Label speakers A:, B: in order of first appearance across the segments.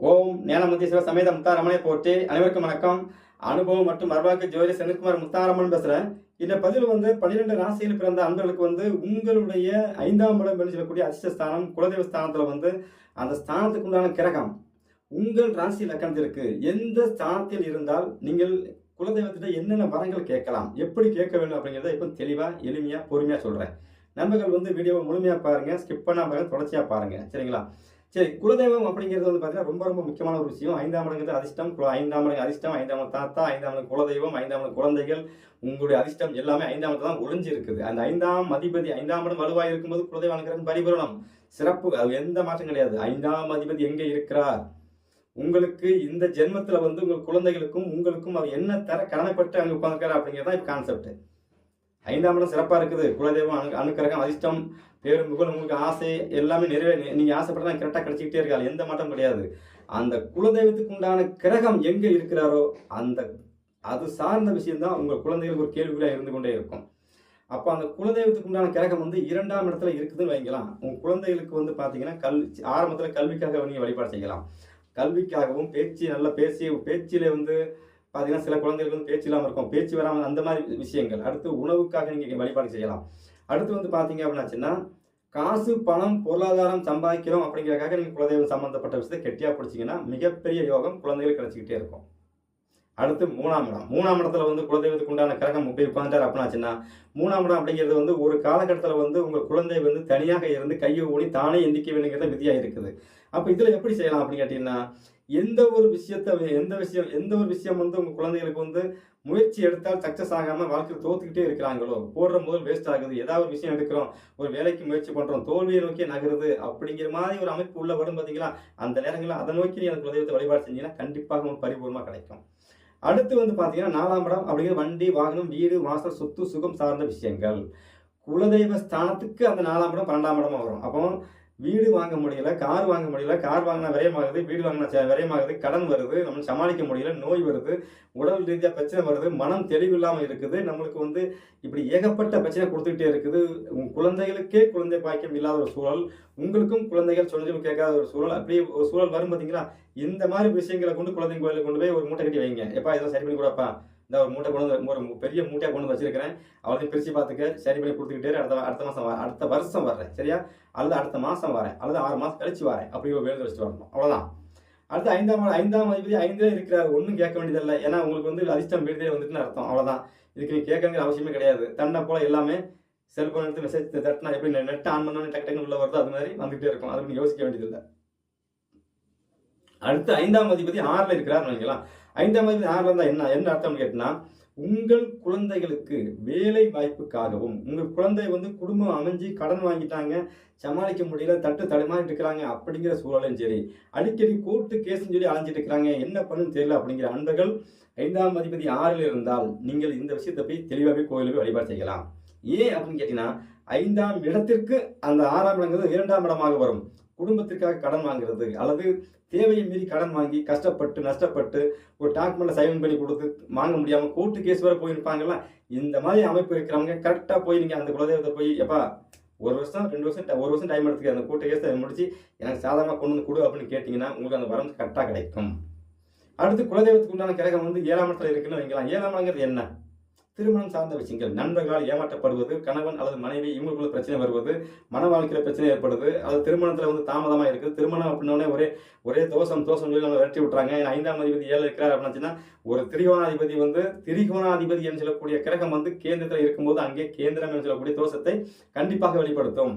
A: ஓம் ஞானமுத்தீஸ்வர சமேத முத்தாரமனை போற்றி அனைவருக்கும் வணக்கம். அனுபவம் மற்றும் மர்பாக்கு ஜோதி செந்தில்குமார் முத்தாரமன் பேசுகிறேன் இந்த பதில் வந்து பன்னிரெண்டு ராசியில் பிறந்த அன்பர்களுக்கு வந்து உங்களுடைய ஐந்தாம் இடம் என்று சொல்லக்கூடிய அதிர்ஷ்ட ஸ்தானம் குலதெய்வ ஸ்தானத்தில் வந்து அந்த ஸ்தானத்துக்கு உண்டான கிரகம் உங்கள் ராசி லக்கணத்திற்கு எந்த ஸ்தானத்தில் இருந்தால் நீங்கள் குலதெய்வத்திட்ட என்னென்ன வரங்கள் கேட்கலாம் எப்படி கேட்க வேண்டும் அப்படிங்கிறத இப்போ தெளிவாக எளிமையாக பொறுமையாக சொல்கிறேன் நண்பர்கள் வந்து வீடியோவை முழுமையாக பாருங்கள் ஸ்கிப் பண்ணாமல் பாருங்கள் தொடர்ச்சியாக பாருங்கள் சரிங்களா? சரி குலதெய்வம் அப்படிங்கிறது வந்து பார்த்தீங்கன்னா ரொம்ப ரொம்ப முக்கியமான ஒரு விஷயம். ஐந்தாம் இடங்கிறது அதிர்ஷ்டம். குல- ஐந்தாம் இடம் அதிர்ஷ்டம் ஐந்தாம் இடம் தாத்தா ஐந்தாம் இடம் குலதெய்வம் ஐந்தாம் இடம் குழந்தைகள் உங்களுடைய அதிர்ஷ்டம் எல்லாமே ஐந்தாம் இடத்துல தான் ஒளிஞ்சு இருக்குது அந்த ஐந்தாம் அதிபதி ஐந்தாம் இடம் வலுவாக இருக்கும்போது குலதெய்வம் அனுகிரகம் பரிபூரணம். சிறப்பு அது எந்த மாற்றம் கிடையாது. ஐந்தாம் அதிபதி எங்கே இருக்கிறார்? உங்களுக்கு இந்த ஜென்மத்தில் வந்து உங்கள் குழந்தைகளுக்கும் உங்களுக்கும் அவர் என்ன தர கடமைப்பட்டு அங்கே உட்காந்துருக்காரு அப்படிங்கிறது தான் இப்போ கான்செப்ட் ஐந்தாம் இடம் சிறப்பாக இருக்குது. குலதெய்வம் அனு அனுக்கிரகம் அதிர்ஷ்டம் பேரும் புகழ் உங்களுக்கு ஆசை எல்லாமே நிறைவே நீங்கள் ஆசைப்பட்டா கரெக்டாக கிடச்சிக்கிட்டே இருக்காது. எந்த மாற்றம் கிடையாது. அந்த குலதெய்வத்துக்கு உண்டான கிரகம் எங்கே இருக்கிறாரோ அந்த அது சார்ந்த விஷயம்தான் உங்கள் குழந்தைகளுக்கு ஒரு கேள்விக்குறியாக இருந்து கொண்டே இருக்கும். அப்போ அந்த குலதெய்வத்துக்கு உண்டான கிரகம் வந்து இரண்டாம் இடத்துல இருக்குதுன்னு வைக்கலாம் உங்கள் குழந்தைகளுக்கு வந்து பார்த்தீங்கன்னா கல் ஆரம்பத்தில் கல்விக்காக நீங்கள் வழிபாடு செய்யலாம். கல்விக்காகவும் பேச்சு நல்லா பேசி பேச்சிலே வந்து பார்த்தீங்கன்னா சில குழந்தைகளுக்கு வந்து பேச்சு இல்லாமல் இருக்கும். பேச்சு வராமல் அந்த மாதிரி விஷயங்கள். அடுத்து உணவுக்காக நீங்கள் வழிபாடு செய்யலாம். அடுத்து வந்து பார்த்தீங்க அப்படின்னாச்சுன்னா காசு பணம் பொருளாதாரம் சம்பாதிக்கிறோம் அப்படிங்கிறக்காக நீங்கள் குலதெய்வம் சம்மந்தப்பட்ட விஷயத்தை கெட்டியாக பிடிச்சிங்கன்னா மிகப்பெரிய யோகம் குழந்தைகள் கிடச்சிக்கிட்டே இருக்கும். அடுத்து மூணாம் இடம். மூணாம் இடத்துல வந்து குலதெய்வத்துக்கு உண்டான கிரகம் போய் உட்காந்துட்டார் அப்படின்னாச்சுன்னா மூணாம் இடம் அப்படிங்கிறது வந்து ஒரு காலகட்டத்தில் வந்து உங்கள் குழந்தை வந்து தனியாக இருந்து கையை ஊனி தானே எந்திக்க வேணுங்கிறத விதியாக இருக்குது. அப்போ இதில் எப்படி செய்யலாம் அப்படின்னு கேட்டிங்கன்னா எந்த ஒரு விஷயத்தை எந்த விஷயம் எந்த ஒரு விஷயம் வந்து உங்கள் குழந்தைகளுக்கு வந்து முயற்சி எடுத்தால் சக்ஸஸ் ஆகாமல் வாழ்க்கையில் தோத்துக்கிட்டே இருக்கிறாங்களோ? போடுற முதல் வேஸ்ட் ஆகுது. ஏதாவது ஒரு விஷயம் எடுக்கிறோம். ஒரு வேலைக்கு முயற்சி பண்ணுறோம் தோல்வியை நோக்கி நகருது. அப்படிங்கிற மாதிரி ஒரு அமைப்பு உள்ள வரும் பார்த்தீங்களா அந்த நேரங்களில் அதை நோக்கி நீ அந்த குலதெய்வத்தை வழிபாடு செஞ்சீங்கன்னா கண்டிப்பாக உங்களுக்கு பரிபூர்ணமாக கிடைக்கும். அடுத்து வந்து பார்த்தீங்கன்னா நாலாம் இடம் அப்படிங்கிற வண்டி வாகனம் வீடு வாசல் சொத்து சுகம் சார்ந்த விஷயங்கள். குலதெய்வ ஸ்தானத்துக்கு அந்த நாலாம் இடம் பன்னெண்டாம் இடமா வரும். அப்போ வீடு வாங்க முடியல கார் வாங்க முடியல கார் வாங்கினா விரயமாகுது வீடு வாங்கினா ச- விரயமாகுது கடன் வருது நம்ம சமாளிக்க முடியல நோய் வருது உடல் ரீதியாக பிரச்சனை வருது மனம் தெளிவில்லாமல் இருக்குது நம்மளுக்கு வந்து இப்படி ஏகப்பட்ட பிரச்சனை கொடுத்துக்கிட்டே இருக்குது. குழந்தைகளுக்கே குழந்தை பாக்கியம் இல்லாத ஒரு சூழல் உங்களுக்கும் குழந்தைகள் சொல்லி கேட்காத ஒரு சூழல் அப்படியே ஒரு சூழல் வரும் பார்த்தீங்களா இந்த மாதிரி விஷயங்களை கொண்டு குழந்தைங்க கோயிலுக்கு கொண்டு போய் ஒரு மூட்டை கட்டி வைங்க. எப்பா இதெல்லாம் சரி பண்ணி கூடப்பா. இந்த ஒரு மூட்டை கொண்டு வந்து ஒரு பெரிய மூட்டையை கொண்டு வந்து வச்சிருக்கிறேன். அவளையும் பிரித்து பார்த்துக்க சரி பண்ணி கொடுத்துக்கிட்டே அடுத்த அடுத்த மாதம் அடுத்த வருஷம் வர்றேன் சரியா? அல்லது அடுத்த மாதம் வரேன் அல்லது ஆறு மாதம் கழிச்சு வரேன் அப்படி ஒரு வேலை வச்சுட்டு வரணும். அவ்வளோதான் அடுத்து ஐந்தாம் ஐந்தாம் அதிபதி ஐந்தே இருக்கிறார். ஒன்றும் கேட்க வேண்டியதில்லை. ஏன்னா உங்களுக்கு வந்து அதிர்ஷ்டம் வீடுதே வந்துட்டுன்னு அர்த்தம். அவ்வளோதான் இதுக்கு நீ கேட்கங்கிற அவசியமே கிடையாது. தன்னை போல எல்லாமே செல்ஃபோன் எடுத்து மெசேஜ் தட்டினா எப்படி நெட் ஆன் பண்ணோன்னு டக்கு டக்குன்னு உள்ள வருதோ அது மாதிரி வந்துகிட்டே இருக்கும். அது நீங்கள் யோசிக்க வேண்டியதில்லை. அடுத்து ஐந்தாம் அதிபதி ஆறில் இருக்கிறார் நினைக்கலாம் ஐந்தாம் அதிபதி ஆறில் இருந்தால் என்ன என்ன அர்த்தம்னு கேட்டினா உங்கள் குழந்தைகளுக்கு வேலை வாய்ப்புக்காகவும் உங்கள் குழந்தை வந்து குடும்பம் அமைஞ்சு கடன் வாங்கிட்டாங்க சமாளிக்க முடியல தட்டு தடுமாறிட்டு இருக்கிறாங்க அப்படிங்கிற சூழலும் சரி அடிக்கடி கோர்ட்டு கேஸ்ன்னு சொல்லி அலைஞ்சிட்டு இருக்கிறாங்க என்ன பண்ணுன்னு தெரியல அப்படிங்கிற அன்பர்கள் ஐந்தாம் அதிபதி ஆறில் இருந்தால் நீங்கள் இந்த விஷயத்தை போய் தெளிவாகவே கோயிலுக்கு போய் வழிபாடு செய்யலாம். ஏன் அப்படின்னு கேட்டீங்கன்னா ஐந்தாம் இடத்திற்கு அந்த ஆறாம் இடங்கிறது இரண்டாம் இடமாக வரும். குடும்பத்திற்காக கடன் வாங்குறது அல்லது தேவையை மீறி கடன் வாங்கி கஷ்டப்பட்டு நஷ்டப்பட்டு ஒரு டாக்குமெண்ட்டை சைன் பண்ணி கொடுத்து வாங்க முடியாமல் கோர்ட்டு கேஸ் வர போயிருப்பாங்கல்ல இந்த மாதிரி அமைப்பு இருக்கிறவங்க கரெக்டாக போய் நீங்கள் அந்த குலதெய்வத்தை போய் எப்பா ஒரு வருஷம் ரெண்டு வருஷம் ஒரு வருஷம் டைம் எடுத்துக்க அந்த கூட்ட கேஸை முடிச்சு எனக்கு சாதாரணமாக கொண்டு வந்து கொடு அப்படின்னு கேட்டிங்கன்னா உங்களுக்கு அந்த வரம் கரெக்டாக கிடைக்கும். அடுத்து குலதெய்வத்துக்கு உண்டான கிரகம் வந்து ஏழாம் இடத்துல இருக்குன்னு வைக்கலாம் ஏழாம் இடங்கிறது என்ன? திருமணம் சார்ந்த விஷயங்கள். நண்பர்களால் ஏமாற்றப்படுவது கணவன் அல்லது மனைவி இவங்களுக்குள்ள பிரச்சனை வருவது மன வாழ்க்கையில் பிரச்சனை ஏற்படுது. அது திருமணத்தில் வந்து தாமதமாக இருக்குது. திருமணம் அப்படின்னே ஒரே ஒரே தோஷம் தோஷம் சொல்லி நம்ம விரட்டி விட்றாங்க ஐந்தாம் அதிபதி ஏழு இருக்கிறார் அப்படின்னா ஒரு திரிகோணாதிபதி வந்து திரிகோணாதிபதி என்று சொல்லக்கூடிய கிரகம் வந்து கேந்திரத்தில் இருக்கும்போது அங்கே கேந்திரம் என்று சொல்லக்கூடிய தோஷத்தை கண்டிப்பாக வெளிப்படுத்தும்.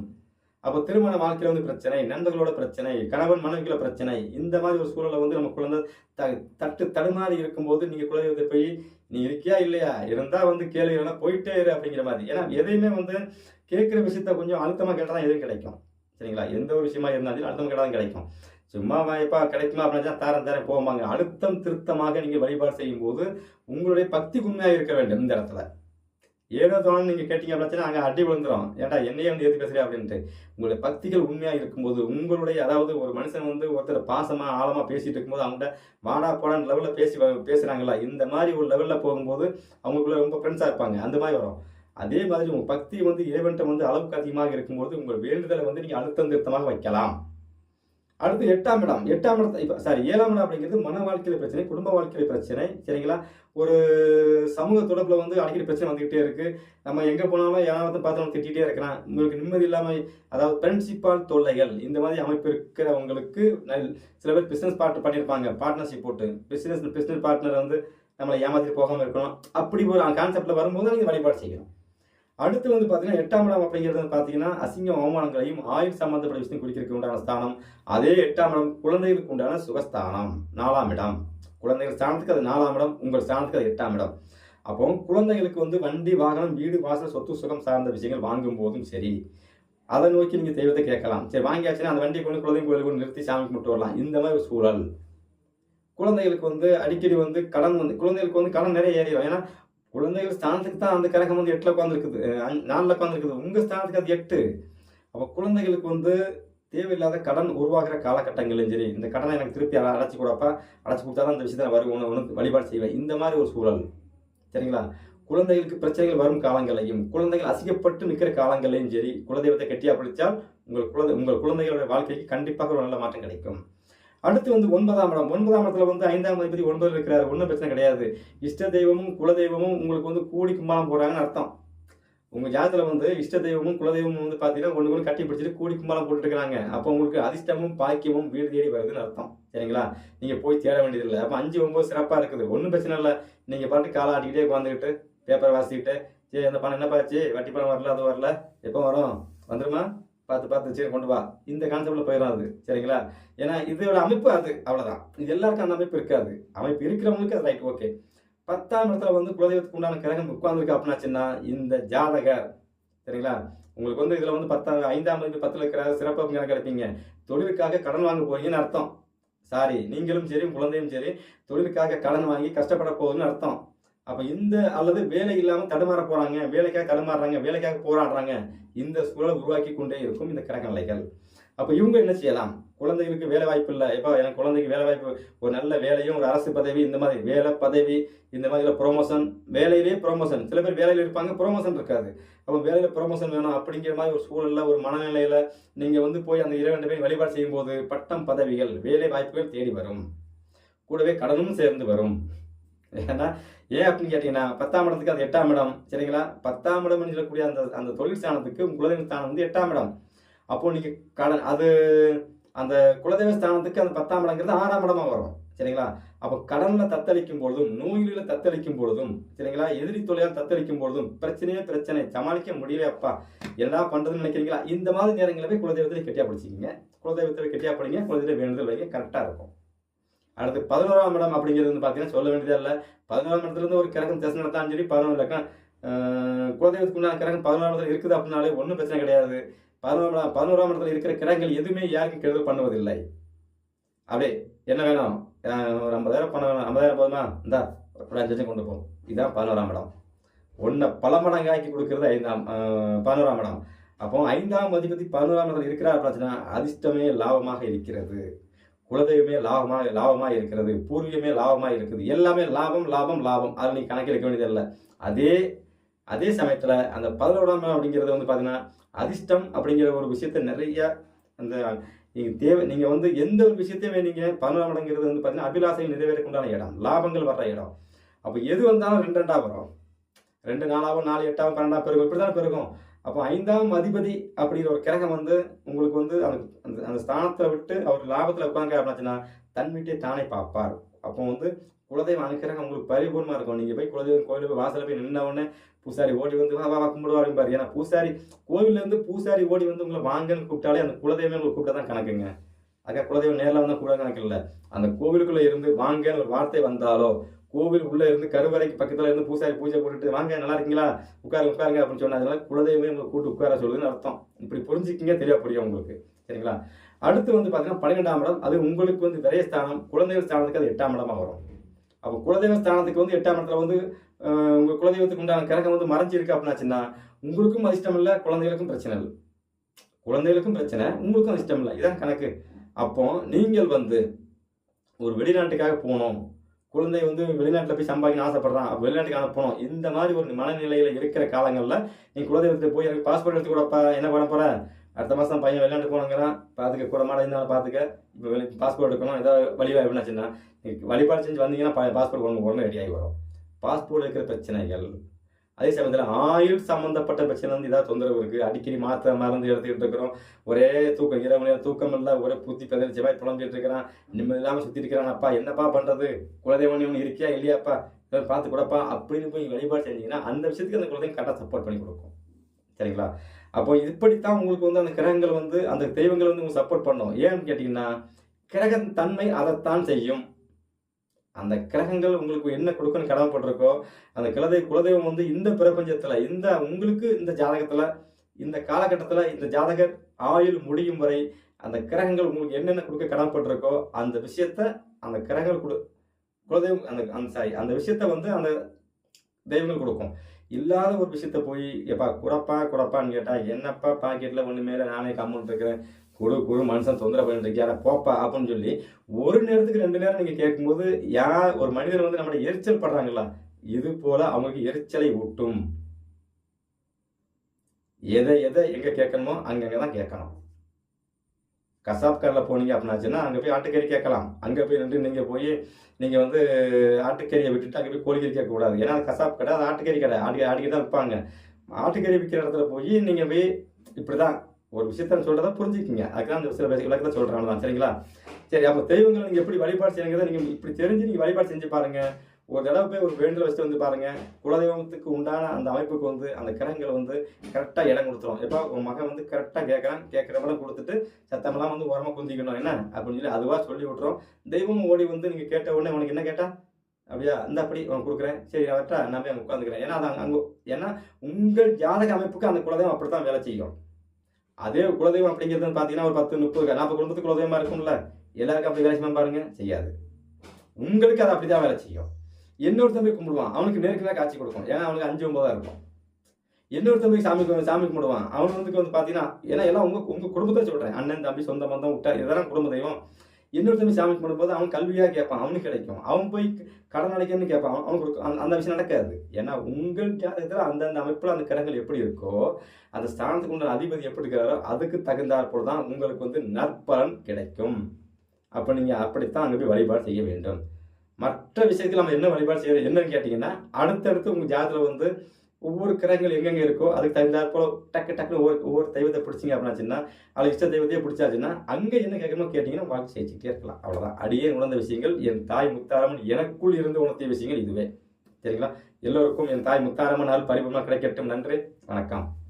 A: அப்போ திருமண வாழ்க்கையில் வந்து பிரச்சனை நண்பர்களோட பிரச்சனை கணவன் மனைவிக்குள்ள பிரச்சனை இந்த மாதிரி ஒரு சூழலை வந்து நம்ம குழந்தை த தட்டு தடுமாறி இருக்கும்போது நீங்கள் குழந்தைகிட்ட போய் நீ இருக்கியா இல்லையா? இருந்தால் வந்து கேளு போயிட்டே இரு அப்படிங்கிற மாதிரி. ஏன்னா எதையுமே வந்து கேட்குற விஷயத்த கொஞ்சம் அழுத்தமாக கேட்டால் தான் எதுவும் கிடைக்கும். சரிங்களா? எந்த ஒரு விஷயமா இருந்தாலும் அழுத்தம் கேட்டால் தான் கிடைக்கும். சும்மா வாய்ப்பா கிடைக்குமா? அப்படின்னா தாரம் தாரம் போவாங்க அழுத்தம் திருத்தமாக நீங்கள் வழிபாடு செய்யும் போது உங்களுடைய பக்தி உண்மையாக இருக்க வேண்டும் இந்த இடத்துல. ஏழோ தோணும் நீங்கள் கேட்டீங்க அப்படின்னா அங்கே அடி விழுந்துரும் ஏன்டா என்னையே வந்து எது பேசுகிறேன் அப்படின்ட்டு. உங்களுடைய பக்திகள் உண்மையாக இருக்கும்போது உங்களுடைய அதாவது ஒரு மனுஷன் வந்து ஒருத்தர் பாசமாக ஆழமாக பேசிகிட்டு இருக்கும்போது அவங்கள்ட்ட வாடா போடான்னு லெவலில் பேசி பேசுகிறாங்களா இந்த மாதிரி ஒரு லெவலில் போகும்போது அவங்களுக்குள்ள ரொம்ப ஃப்ரெண்ட்ஸாக இருப்பாங்க. அந்த மாதிரி வரும். அதே மாதிரி உங்கள் பக்தி வந்து இறைவன்ட்ட வந்து அளவுக்கு அதிகமாக இருக்கும்போது உங்கள் வேண்டுதலை வந்து நீங்கள் அழுத்தம் திருத்தமாக வைக்கலாம். அடுத்து எட்டாம் இடம். எட்டாம் இடத்தை இப்போ சாரி ஏழாம் இடம் அப்படிங்கிறது மன வாழ்க்கையில பிரச்சனை குடும்ப வாழ்க்கையில பிரச்சனை சரிங்களா? ஒரு சமூக தொடர்பில் வந்து அடிக்கடி பிரச்சனை வந்துகிட்டே இருக்கு. நம்ம எங்கே போனாலும் யாராவது பார்த்தாலும் திட்டிகிட்டே இருக்கிறான். உங்களுக்கு நிம்மதி இல்லாமல் அதாவது ஃப்ரெண்ட்ஷிப்பால் தொல்லைகள் இந்த மாதிரி அமைப்பு இருக்கிறவங்களுக்கு நல் சில பேர் பிஸ்னஸ் பார்ட்னர் பண்ணியிருப்பாங்க. பார்ட்னர்ஷிப் போட்டு பிஸ்னஸ் பிஸ்னஸ் பார்ட்னர் வந்து நம்மளை ஏமாத்திட்டு போகாமல் இருக்கணும் அப்படி ஒரு கான்செப்டில் வரும்போது நீங்கள் வழிபாடு செய்யணும். அடுத்து வந்து பார்த்தீங்கன்னா எட்டாம் இடம் அப்படிங்கிறது வந்து பார்த்தீங்கன்னா அசிங்கம் அவமானங்களையும் ஆயுள் சம்பந்தப்பட்ட விஷயம் குறிக்கிறதுக்கு உண்டான ஸ்தானம். அதே எட்டாம் இடம் குழந்தைகளுக்கு உண்டான சுகஸ்தானம் நாலாம் இடம். குழந்தைகள் ஸ்தானத்துக்கு அது நாலாம் இடம் உங்கள் ஸ்தானத்துக்கு அது எட்டாம் இடம். அப்போ குழந்தைகளுக்கு வந்து வண்டி வாகனம் வீடு வாசல் சொத்து சுகம் சார்ந்த விஷயங்கள் வாங்கும் போதும் சரி. அதை நோக்கி நீங்கள் தெய்வத்தை கேட்கலாம். சரி வாங்கியாச்சுன்னா அந்த வண்டியை கொண்டு குழந்தைங்க கோயிலுக்கு கொண்டு நிறுத்தி சாமி கும்பிட்டு வரலாம். இந்த மாதிரி ஒரு சூழல். குழந்தைகளுக்கு வந்து அடிக்கடி வந்து கடன் வந்து குழந்தைகளுக்கு வந்து கடன் நிறைய ஏறிடும். ஏன்னா குழந்தைகள் ஸ்தானத்துக்கு தான் அந்த கிரகம் வந்து எட்டில் உட்காந்துருக்குது நாலில் உட்காந்துருக்குது உங்கள் ஸ்தானத்துக்கு அது எட்டு. அப்போ குழந்தைகளுக்கு வந்து தேவையில்லாத கடன் உருவாகிற காலகட்டங்களும் சரி இந்த கடனை எனக்கு திருப்பி அட- அடைச்சி கொடுப்பா அடைச்சி கொடுத்தா தான் இந்த விஷயத்தை நான் வரும் உனக்கு வழிபாடு செய்வேன். இந்த மாதிரி ஒரு சூழல். சரிங்களா? குழந்தைகளுக்கு பிரச்சனைகள் வரும் காலங்களையும் குழந்தைகள் அசிக்கப்பட்டு நிற்கிற காலங்களையும் சரி குலதெய்வத்தை கட்டியாக பிடிச்சால் உங்கள் குழந்தை உங்கள் குழந்தைகளுடைய வாழ்க்கைக்கு கண்டிப்பாக ஒரு நல்ல மாற்றம் கிடைக்கும். அடுத்து வந்து ஒன்பதாம் இடம். ஒன்பதாம் இடத்துல வந்து ஐந்தாம் அதிபதி ஒன்பதில் இருக்கிறார். ஒன்றும் பிரச்சனை கிடையாது. இஷ்ட தெய்வமும் குலதெய்வமும் உங்களுக்கு வந்து கூடி கும்பாலம் போடுறாங்கன்னு அர்த்தம். உங்க ஜாதத்துல வந்து இஷ்ட தெய்வமும் குலதெய்வமும் வந்து பாத்தீங்கன்னா ஒன்று ஒன்று கட்டி பிடிச்சிட்டு கூடி கும்பாலம் போட்டுட்டு இருக்காங்க அப்போ உங்களுக்கு அதிர்ஷ்டமும் பாக்கியமும் வீடு தேடி வருதுன்னு அர்த்தம். சரிங்களா? நீங்க போய் தேட வேண்டியதில்லை அப்போ அஞ்சு ஒன்பது சிறப்பா இருக்குது. ஒன்றும் பிரச்சனை இல்லை. நீங்க பாட்டு காலை ஆட்டிக்கிட்டே உட்காந்துக்கிட்டு பேப்பர் வாசிக்கிட்டு சரி அந்த பணம் என்னப்பா ஆச்சு? வட்டி பணம் வரல அது வரல. எப்போ வரும்? வந்துருமா? பார்த்து பார்த்து சரி கொண்டு வா. இந்த கான்செப்டில் போயிடாது அது. சரிங்களா? ஏன்னா இதோட அமைப்பு அது. அவ்வளோதான் இது எல்லாருக்கும் அந்த அமைப்பு இருக்காது. அமைப்பு இருக்கிறவங்களுக்கு அது ரைட் ஓகே பத்தாம் இடத்துல வந்து குலதெய்வத்துக்கு உண்டான கிரகம் உட்கார்ந்துருக்கு அப்படின்னாச்சுன்னா இந்த ஜாதக சரிங்களா? உங்களுக்கு வந்து இதில் வந்து பத்தாம் ஐந்தாம் மதிப்பு பத்தில் இருக்கிற சிறப்பு கணக்கு கிடைப்பீங்க தொழிலுக்காக கடன் வாங்க போறீங்கன்னு அர்த்தம். சாரி நீங்களும் சரி குழந்தையும் சரி தொழிலுக்காக கடன் வாங்கி கஷ்டப்பட போகுதுன்னு அர்த்தம். அப்போ இந்த அல்லது வேலை இல்லாமல் தடுமாற போகிறாங்க வேலைக்காக தடுமாறுறாங்க வேலைக்காக போராடுறாங்க இந்த சூழலை உருவாக்கி கொண்டே இருக்கும் இந்த கிரக அப்போ இவங்க என்ன செய்யலாம்? குழந்தைகளுக்கு வேலை வாய்ப்பு இல்லை. இப்போ எனக்கு குழந்தைக்கு வேலை வாய்ப்பு ஒரு நல்ல வேலையும் ஒரு அரசு பதவி இந்த மாதிரி வேலை பதவி இந்த மாதிரி ப்ரொமோஷன் வேலையிலேயே ப்ரொமோஷன் சில பேர் வேலையில் இருப்பாங்க ப்ரொமோஷன் இருக்காது. அப்போ வேலையில் ப்ரொமோஷன் வேணும் அப்படிங்கிற மாதிரி ஒரு சூழலில் ஒரு மனநிலையில் நீங்கள் வந்து போய் அந்த இரண்டு பேர் வழிபாடு செய்யும்போது பட்டம் பதவிகள் வேலை வாய்ப்புகள் தேடி வரும். கூடவே கடனும் சேர்ந்து வரும். ஏன்னா ஏன் அப்படின்னு கேட்டீங்கன்னா பத்தாம் இடத்துக்கு அது எட்டாம் இடம். சரிங்களா? பத்தாம் இடம் சொல்லக்கூடிய அந்த அந்த தொழில் ஸ்தானத்துக்கு குலதெய்வ ஸ்தானம் வந்து எட்டாம் இடம். அப்போ இன்னைக்கு கடன் அது அந்த குலதெய்வ ஸ்தானத்துக்கு அந்த பத்தாம் இடங்கிறது ஆறாம் இடமா வரும். சரிங்களா? அப்போ கடனில் தத்தளிக்கும் பொழுதும் நோயில தத்தளிக்கும் பொழுதும் சரிங்களா? எதிரி தொழிலால் தத்தளிக்கும் பொழுதும் பிரச்சனையே பிரச்சனை சமாளிக்க முடியல அப்பா. என்ன பண்ணுறதுன்னு நினைக்கிறீங்களா? இந்த மாதிரி நேரங்களவே குலதெய்வத்தில் குலதெய்வத்தை கெட்டியா பிடிச்சிக்கிங்க. குலதெய்வத்தை கெட்டியா படிங்க. குலதெய்வ வேண்டுதல் வைங்க. கரெக்டாக இருக்கும். அடுத்து பதினோராம் இடம் அப்படிங்கிறது வந்து பார்த்தீங்கன்னா சொல்ல வேண்டியதே இல்லை. பதினோராம் இடத்துலேருந்து ஒரு கிரகம் தசை நடத்தாலும் சரி பதினோரு இலக்கம் குலதெய்வத்துக்கு உண்டான கிரகம் பதினோராம் இடத்துல இருக்குது அப்படின்னாலே ஒன்றும் பிரச்சனை கிடையாது. பதினோராம் பதினோராம் இடத்துல இருக்கிற கிரகங்கள் எதுவுமே யாருக்கும் கெடுதல் பண்ணுவதில்லை. அப்படியே என்ன வேணும்? ஒரு ஐம்பதாயிரம் பணம் வேணும். ஐம்பதாயிரம் போதுமா? இந்தா ஒரு அஞ்சு லட்சம் கொண்டு போகும் இதுதான் பதினோராம் இடம். ஒன்றை பல மடங்காக்கி கொடுக்கறது ஐந்தாம் பதினோராம் இடம். அப்போ ஐந்தாம் அதிபதி பதினோராம் இடத்துல இருக்கிறார் பிரச்சனை அதிர்ஷ்டமே லாபமாக இருக்கிறது. குலதெய்வமே லாபமாக லாபமாக இருக்கிறது. பூர்வீகமே லாபமாக இருக்குது. எல்லாமே லாபம் லாபம் லாபம். அதில் நீ கணக்கெடுக்க வேண்டியதில்லை அதே அதே சமயத்தில் அந்த பதினோடாம் அப்படிங்கிறது வந்து பார்த்தீங்கன்னா அதிர்ஷ்டம் அப்படிங்கிற ஒரு விஷயத்த நிறைய அந்த நீங்கள் தேவை நீங்கள் வந்து எந்த ஒரு விஷயத்தையுமே நீங்கள் பதினோராம் இடங்கிறது வந்து பார்த்தீங்கன்னா அபிலாசைகள் நிறைவேறக்குண்டான இடம். லாபங்கள் வர்ற இடம். அப்போ எது வந்தாலும் ரெண்டு ரெண்டாக வரும். ரெண்டு நாலாவும் நாலு எட்டாவும் பன்னெண்டாம் பெருகும் இப்படி தான் பெருகும். அப்போ ஐந்தாம் அதிபதி அப்படிங்கிற ஒரு கிரகம் வந்து உங்களுக்கு வந்து அந்த அந்த அந்த ஸ்தானத்தை விட்டு அவர் லாபத்தில் உட்காந்து அப்படின்னாச்சுன்னா தன் வீட்டை தானே பார்ப்பார். அப்போ வந்து குலதெய்வம் அனுக்கிரகம் உங்களுக்கு பரிபூர்ணமாக இருக்கும். நீங்கள் போய் குலதெய்வம் கோயிலுக்கு போய் வாசலில் போய் நின்ன உடனே பூசாரி ஓடி வந்து வா வா வா கும்பிடுவா அப்படிம்பாரு ஏன்னா பூசாரி கோவிலேருந்து பூசாரி ஓடி வந்து உங்களை வாங்கன்னு கூப்பிட்டாலே அந்த குலதெய்வமே உங்களுக்கு கூப்பிட்டா தான் கணக்குங்க. அக்கா குலதெய்வம் நேரில் வந்தால் கூட கணக்கில்ல அந்த கோவிலுக்குள்ள இருந்து வாங்கன்னு ஒரு வார்த்தை வந்தாலோ கோவில் உள்ள இருந்து கருவறைக்கு பக்கத்துல இருந்து பூசாரி பூஜை போட்டுட்டு வாங்க நல்லா இருக்கீங்களா? உட்காருங்க உட்காருங்க அப்படின்னு சொன்னா அதனால குலதெய்வமே உங்களை கூட்டு உட்கார சொல்லுதுன்னு அர்த்தம். இப்படி புரிஞ்சுக்கிங்க தெரிய புரியும் உங்களுக்கு. சரிங்களா? அடுத்து வந்து பார்த்தீங்கன்னா பன்னிரெண்டாம் இடம் அது உங்களுக்கு வந்து விரயஸ்தானம் குழந்தைகள் ஸ்தானத்துக்கு அது எட்டாம் இடமா வரும். அப்போ குலதெய்வ ஸ்தானத்துக்கு வந்து எட்டாம் இடத்துல வந்து உங்கள் உங்க குலதெய்வத்துக்கு உண்டான கிரகம் வந்து மறைஞ்சிருக்கு அப்படின்னாச்சுன்னா உங்களுக்கும் அதிர்ஷ்டம் இல்லை குழந்தைகளுக்கும் பிரச்சனை இல்லை. குழந்தைகளுக்கும் பிரச்சனை உங்களுக்கும் அதிர்ஷ்டம் இல்லை. இதான் கணக்கு. அப்போ நீங்கள் வந்து ஒரு வெளிநாட்டுக்காக போகணும். குழந்தை வந்து வெளிநாட்டில் போய் சம்பாதிக்கணும் ஆசைப்படுறான். வெளிநாட்டுக்கு அனுப்பணும் இந்த மாதிரி ஒரு மனநிலையில் இருக்கிற காலங்களில் நீ குலதெய்வத்தை போய் எனக்கு பாஸ்போர்ட் எடுத்து கொடுப்பா என்ன பண்ண போற? அடுத்த மாதம் பையன் வெளிநாட்டு போனங்கிறான் பார்த்துக்க கூட மாட இருந்தாலும் பார்த்துக்க இப்போ வெளி பாஸ்போர்ட் எடுக்கணும். ஏதாவது வழிவாய்ப்பு என்னாச்சுன்னா வழிபாடு செஞ்சு வந்தீங்கன்னா பாஸ்போர்ட் உடனே உடனே ரெடியாகி வரும். பாஸ்போர்ட் இருக்கிற பிரச்சனைகள் அதே சமயத்தில் ஆயுள் சம்மந்தப்பட்ட பிரச்சனை வந்து ஏதாவது தொந்தரவு இருக்குது அடிக்கடி மாத்திரை மருந்து எடுத்துக்கிட்டு இருக்கிறோம். ஒரே தூக்கம் இரவு நேரம் தூக்கம் இல்லை ஒரே புத்தி பதினஞ்சு மாதிரி புலம்பிட்டு இருக்கிறான். நிம்மதி இல்லாமல் சுற்றி இருக்கிறான். அப்பா என்னப்பா பண்ணுறது குலதெய்வம் ஒன்று இருக்கியா இல்லையாப்பா? இதை பார்த்து கூடப்பா. அப்படின்னு போய் வழிபாடு செஞ்சீங்கன்னா அந்த விஷயத்துக்கு அந்த குலதெய்வம் கரெக்டாக சப்போர்ட் பண்ணி கொடுக்கும். சரிங்களா? அப்போ இப்படித்தான் உங்களுக்கு வந்து அந்த கிரகங்கள் வந்து அந்த தெய்வங்கள் வந்து உங்களுக்கு சப்போர்ட் பண்ணும். ஏன்னு கேட்டிங்கன்னா கிரகத்தன்மை தன்மை அதைத்தான் செய்யும். அந்த கிரகங்கள் உங்களுக்கு என்ன கொடுக்குன்னு கடமைப்பட்டிருக்கோ அந்த குலதெய் குலதெய்வம் வந்து இந்த பிரபஞ்சத்தில் இந்த உங்களுக்கு இந்த ஜாதகத்தில் இந்த காலகட்டத்தில் இந்த ஜாதகர் ஆயுள் முடியும் வரை அந்த கிரகங்கள் உங்களுக்கு என்னென்ன கொடுக்க கடமைப்பட்டிருக்கோ அந்த விஷயத்த அந்த கிரகங்கள் கொடு குலதெய்வம் அந்த அந்த சாரி அந்த விஷயத்த வந்து அந்த தெய்வங்கள் கொடுக்கும். இல்லாத ஒரு விஷயத்த போய் எப்பா குடப்பா குடப்பான்னு கேட்டால் என்னப்பா பாக்கெட்டில் ஒன்று மேலே நானே கம்முன்னு இருக்கிறேன். குழு குழு மனுஷன் தொந்தரவு பண்ணிட்டு இருக்கியா? போப்பா அப்படின்னு சொல்லி ஒரு நேரத்துக்கு ரெண்டு நேரம் நீங்கள் கேட்கும்போது யார் ஒரு மனிதர் வந்து நம்மளை எரிச்சல் படுறாங்களா? இது போல அவங்களுக்கு எரிச்சலை ஊட்டும். எதை எதை எங்கே கேட்கணுமோ அங்கங்கே தான் கேட்கணும். கசாப் கடையில் போனீங்க அப்படின்னாச்சுன்னா அங்கே போய் ஆட்டுக்கறி கேட்கலாம். அங்கே போய் நின்று நீங்கள் போய் நீங்கள் வந்து ஆட்டுக்கறியை விட்டுட்டு அங்கே போய் கோழிக்கறி கேட்கக்கூடாது ஏன்னா அது கசாப் கடை அது ஆட்டுக்கறி கடை. ஆட்டு ஆட்டுக்கறி தான் விற்பாங்க. ஆட்டுக்கறி விற்கிற இடத்துல போய் நீங்கள் போய் இப்படி தான் ஒரு விஷயத்த சொல்கிறத புரிஞ்சுக்கிங்க. அதுக்கு தான் அந்த சில பேசிக் விளக்கத்தை சொல்கிறாங்க தான் சரிங்களா? சரி அப்போ தெய்வங்களை நீங்கள் எப்படி வழிபாடு செய்யுங்கிறத நீங்கள் இப்படி தெரிஞ்சு நீங்கள் வழிபாடு செஞ்சு பாருங்கள் ஒரு தடவை போய் ஒரு வேண்டுதல் வச்சுட்டு வந்து பாருங்க. குலதெய்வத்துக்கு உண்டான அந்த அமைப்புக்கு வந்து அந்த கிரகங்கள் வந்து கரெக்டாக இடம் கொடுத்துரும். எப்போ உன் மகன் வந்து கரெக்டாக கேட்குறான் கேட்குறவெல்லாம் கொடுத்துட்டு சத்தமெல்லாம் வந்து உரமாக குந்திக்கணும். என்ன? அப்படின்னு சொல்லி அதுவாக சொல்லி விட்றோம் தெய்வம் ஓடி வந்து நீங்கள் கேட்ட உடனே உனக்கு என்ன கேட்டா? அப்படியா இந்த அப்படி உனக்கு கொடுக்குறேன். சரி அவர்கிட்ட நான் போய் அங்கே உட்காந்துக்கிறேன் ஏன்னா அது அங்கே ஏன்னா உங்கள் ஜாதக அமைப்புக்கு அந்த குலதெய்வம் அப்படி தான் வேலை செய்யும். அதே குலதெய்வம் அப்படிங்கிறது பார்த்தீங்கன்னா ஒரு பத்து முப்பது நாற்பது குடும்பத்துக்கு குலதெய்வமாக இருக்கும்ல. எல்லாருக்கும் அப்படி வேலை செய்யணும் பாருங்கள் செய்யாது. உங்களுக்கு அது அப்படிதான் வேலை செய்யும். இன்னொருத்தன் போய் கும்பிடுவான். அவனுக்கு நேருக்கு நேரம் காட்சி கொடுக்கும். ஏன்னா அவனுக்கு அஞ்சு ஒன்பதா இருக்கும். இன்னொருத்தன் போய் சாமி சாமி கும்பிடுவான். அவன் வந்து வந்து பார்த்தீங்கன்னா ஏன்னா எல்லாம் உங்க உங்க குடும்பத்தை சொல்றேன். அண்ணன் தம்பி சொந்த பந்தம் விட்டா இதெல்லாம் குடும்ப தெய்வம். இன்னொருத்தன் சாமி கும்பிடும்போது அவன் கல்வியா கேட்பான். அவனுக்கு கிடைக்கும். அவன் போய் கடன் அடைக்கணும்னு கேட்பான். அவன் கொடுக்கும் அந்த- அந்த விஷயம் நடக்காது. ஏன்னா உங்கள் ஜாதகத்தில் அந்தந்த அமைப்பில் அந்த கிரகங்கள் எப்படி இருக்கோ அந்த ஸ்தானத்துக்கு உண்டான அதிபதி எப்படி இருக்கிறாரோ அதுக்கு தகுந்தாற்போல் தான் உங்களுக்கு வந்து நற்பலன் கிடைக்கும். அப்போ நீங்கள் அப்படித்தான் அங்கே போய் வழிபாடு செய்ய வேண்டும். மற்ற விஷயத்தில் நம்ம என்ன வழிபாடு செய்யறது என்னன்னு கேட்டிங்கன்னா அடுத்தடுத்து உங்கள் ஜாதத்தில் வந்து ஒவ்வொரு கிரகங்கள் எங்கெங்கே இருக்கோ அதுக்கு தகுந்தாற் போல் டக்கு டக்குனு ஒவ்வொரு ஒவ்வொரு தெய்வத்தை பிடிச்சிங்க அப்படின்னாச்சுன்னா அது இஷ்ட தெய்வத்தையே பிடிச்சாச்சுன்னா அங்கே என்ன கேட்கணும் கேட்டிங்கன்னா வாழ்க்கை ஜெயிச்சுக்கிட்டே இருக்கலாம். அவ்வளோதான் அடியே உணர்ந்த விஷயங்கள் என் தாய் முத்தாரம்மன் எனக்குள் இருந்து உணர்த்திய விஷயங்கள் இதுவே. சரிங்களா? எல்லோருக்கும் என் தாய் முத்தாரம்மனால் பரிபூர்ணமாக கிடைக்கட்டும். நன்றி. வணக்கம்.